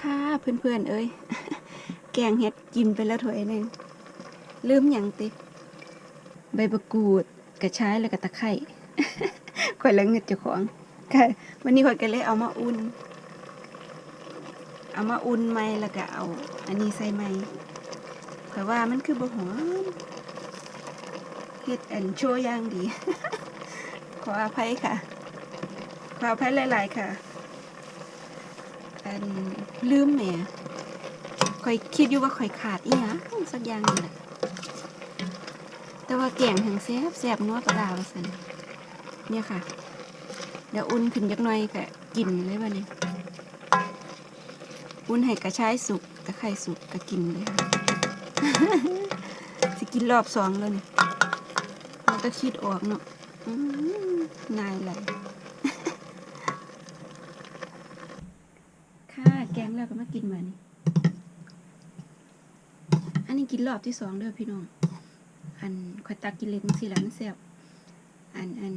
ค่ะเพื่อนๆเอ้ย แกงเห็ดกินไปแล้วถ้วยหนึ่งลืมหยังติ ใบประกูดกระชายแล้วก็ตะไคร้ข่อยละเงิดเจ้าของค่ะวันนี้ข่อยก็เลยเอามาอุ่น เอามาอุ่นไหมแล้วก็เอา อันนี้ใส่ไหมข่อยว่ามันคือบ่หอมเฮ็ดอันโชย่างดี ขออภัยค่ะ ขออภัยหลาย ๆ ค่ะ อันลืมแหมข่อยคิดอยู่ว่าข่อยขาดอีหยังสักอย่างนี่แหละแต่ว่าแกงแห่งแซ่บแซ่บนัวปลาดาวสันเนี่ยค่ะ เดี๋ยวอุ่นขึ้นยักหน่อยก็กินเลยวันนี้อุ่นให้กระชายสุกตะไคร่สุกก็กินเลยค่ะสิกินรอบสองแล้วนี่มันก็คิดออกเนาะนายไหล ค่ะแกงแล้วก็มากินมานี่อันนี้กินรอบที่สองเด้อพี่น้อง อันข่อยตักกินเล็กสิละมันแซ่บอันอัน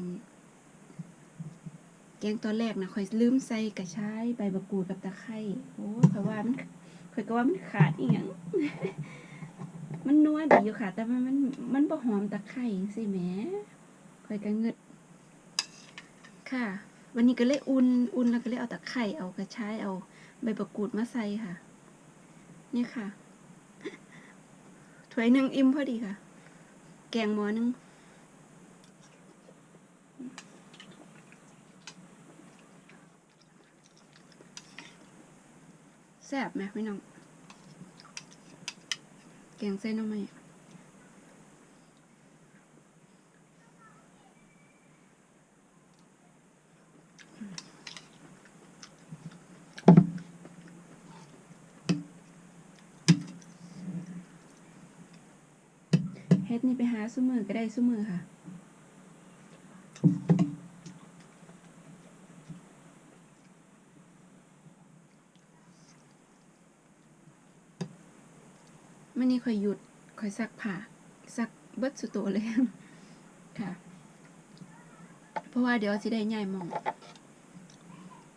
แกงตอนแรกนะข่อยลืมใส่กระชายใบมะกรูดกับตะไคร้โอ้ข่อยว่ามันข่อยก็ว่ามันขาดอีหยังมันนัวดีอยู่ค่ะ แต่ว่ามันมันบ่หอมตะไคร้สิแหมข่อยก็เงึดค่ะ วันนี้ก็เลยอุ่นอุ่นแล้วก็เลยเอาตะไคร้เอากระชายเอา ใบมะกูดมาใส่ค่ะ นี่ค่ะ ถ้วยหนึ่งอิ่มพอดีค่ะ แกงหม้อหนึ่งแซ่บไหมพี่น้อง แกงเส้นน้องไหม ฮ็ดนี่ไปหาซุมือก็ได้ซุมือค่ะมื่อนี้คอยหยุดคอยซักผ้าซักเบิดสุดโตวเลยค่ะ เพราะว่าเดี๋ยวสิได้ใหญ่มอง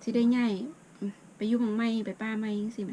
สิได้ใหญ่ไปยุ่มองไม่ไปป้าไม่จังสิแหม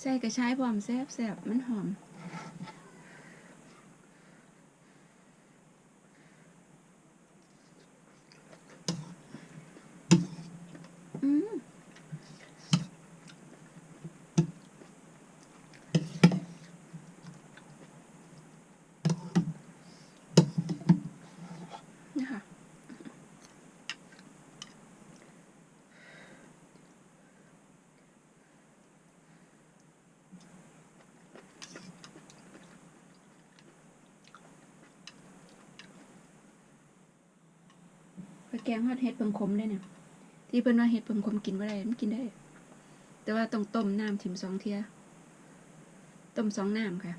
ใส่กระชายพร้อมแซ่บแซ่บมันหอม อืมนี่ค่ะ ไปแกงฮอดเห็ดเพิงขมได้เนี่ย ที่เพิ่นว่าเห็ดเพิงขมกินบ่ได้มันกินได้ แต่ว่าต้องต้มน้ำถิ่มสองเทียต้มสองน้ำค่ะ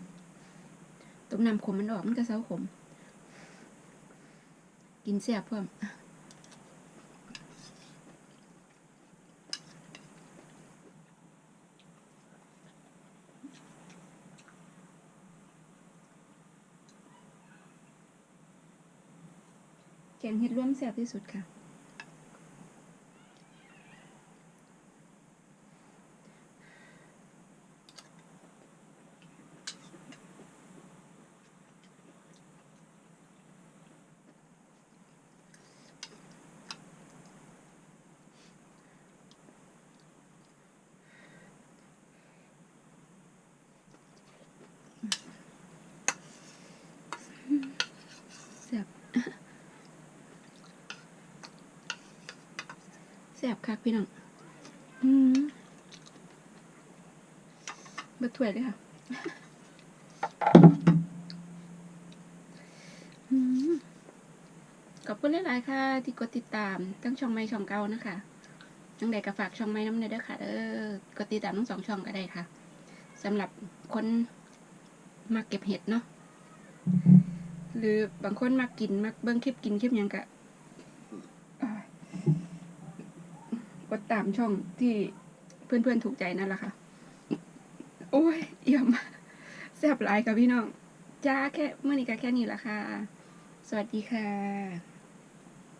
ต้มน้ำขมมันออกมันก็เซาขม กินเสียบพร้อม แกงเห็ดร่วมแซ่บที่สุดค่ะ แซ่บ แซ่ บคักพี่น้องอืมเบิดถ้วยเลยค่ะขอบคุณหลายๆค่ะ ที่กดติดตามทั้งช่องไม่ช่องเก่านะคะจังใดก็ฝากช่องไม่น้ำเนยเด้อค่ะเออกดติดตามทั้งสองช่องก็ได้ค่ะสำหรับคนมาเก็บเห็ดเนาะหรือบางคนมากินมาเบิ้งคลิปกินคลิปหยังกะอ่า กดตามช่องที่เพื่อนๆถูกใจนั่นแหละค่ะ โอ้ยเอี่ยมแซ่บหลายกับพี่น้อง จ้าแค่เมื่อนี้ก็แค่นี้ละค่ะ สวัสดีค่ะ